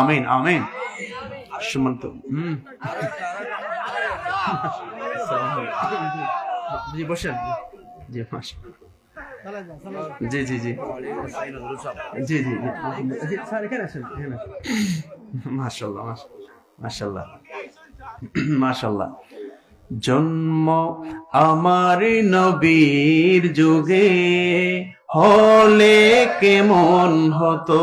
আমিন আমিন। সুমন্ত বসেন। জি জি জি জি। জি জি স্যার, এখানে আসেন, এখানে মাশাল্লাহ মাশাল্লাহ মাশাল্লাহ জন্ম আমার নবীর যুগে হলে কেমন হতো?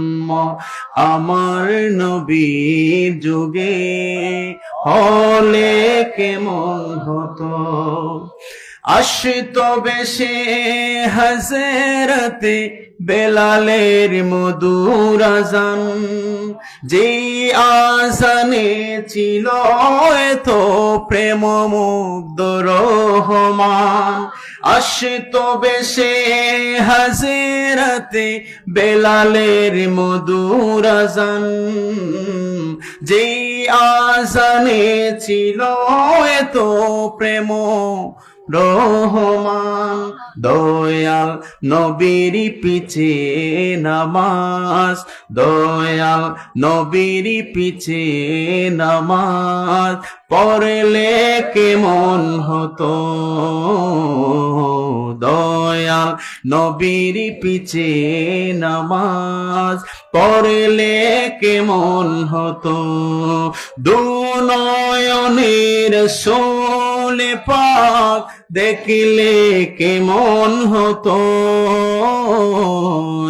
আমার নবীর যুগে হলে কেমন হতো? আশ্রিত বেশে হাজেরাতে বেলালের মধুর আজান। যে আজানে ছিল এত প্রেম মুগ্ধ রহমান। আশ্রিত বেশে হাজেরাতে বেলালের মধুর আজান। যে আজানে ছিল এত প্রেম রহমান, দয়াল নবীর পিছে নামাজ, দয়াল নবীর পিছে নামাজ, পড়লে কেমন হতো? দয়াল নবীর পিছে নামাজ, পড়লে কেমন হতো? দুনয়নের সোলে পাক, দেখলে কেমন হতো?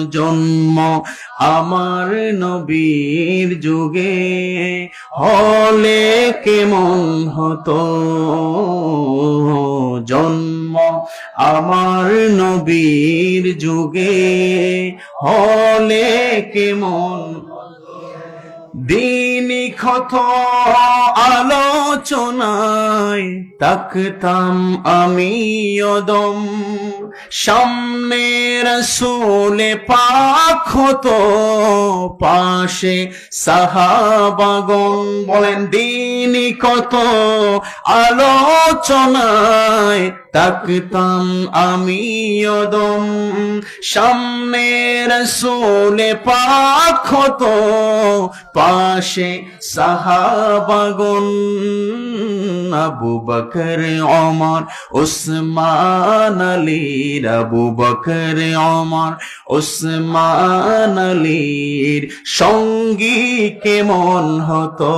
জন্ম আমার নবীর যুগে হলে কেমন হতো? জন্ম আমার নবীর যুগে হলে কেমন দিনই ক্ষত আলোচনায় তাকতাম আমি অদম। সামনের সোলে পাক হতো, পাশে সাহাবাগন বলেন, দিনই কত আলোচনায় তাকতাম আমি অদম। সামনের সোলে পাক হতো, পাশে সাহাবাগন আবু বকর অমর উসমান আলীর আবু বকর অমর উসমান আলীর সঙ্গী কেমন হতো?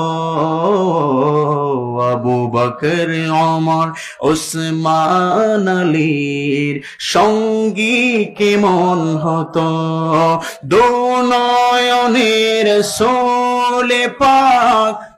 আবু বকর অমর উসমান আলীর সঙ্গী কেমন হতো? দুনয়নের সোলে পাক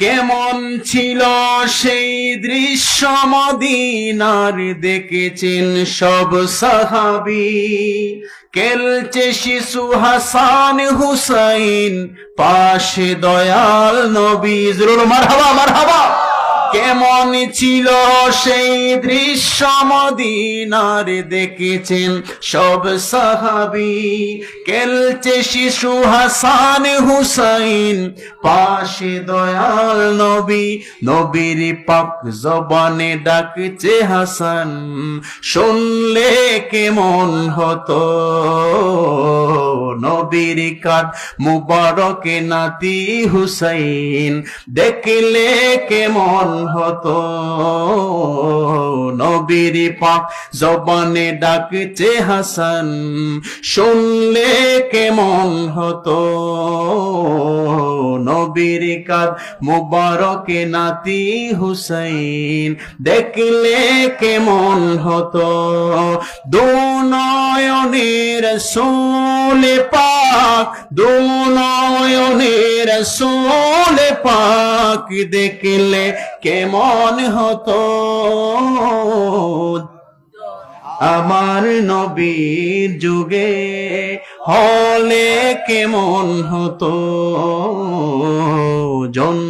কেমন ছিল সেই দৃশ্য মদিনার? দেখেছেন সব সাহাবি। কেলচে শিশু হাসান হুসাইন, পাশে দয়াল নবী। জরুর মারহাবা মারহাবা। কেমন ছিল সেই দৃশ্য মদিনার দেখেছেন সব সাহাবি। কেলছে শিশু হাসান হুসাইন, পাশে দয়াল নবী। নবীর পাক জবানে ডাকছে হাসান, শুনলে কেমন হতো? নবীর কাদ মুবারকে নাতি হুসাইন। দেখলে কেমন হতো? পাক জবানে ডাকছে হাসান। শুনলে হতো? মুবারকে নাতি হুসাইন। হতো? দুনয়নের সোলে পাক দুনয়নের সোলে পাক দেখলে কেমন হতো? আমার নবীর যুগে হলে কেমন হতো? জন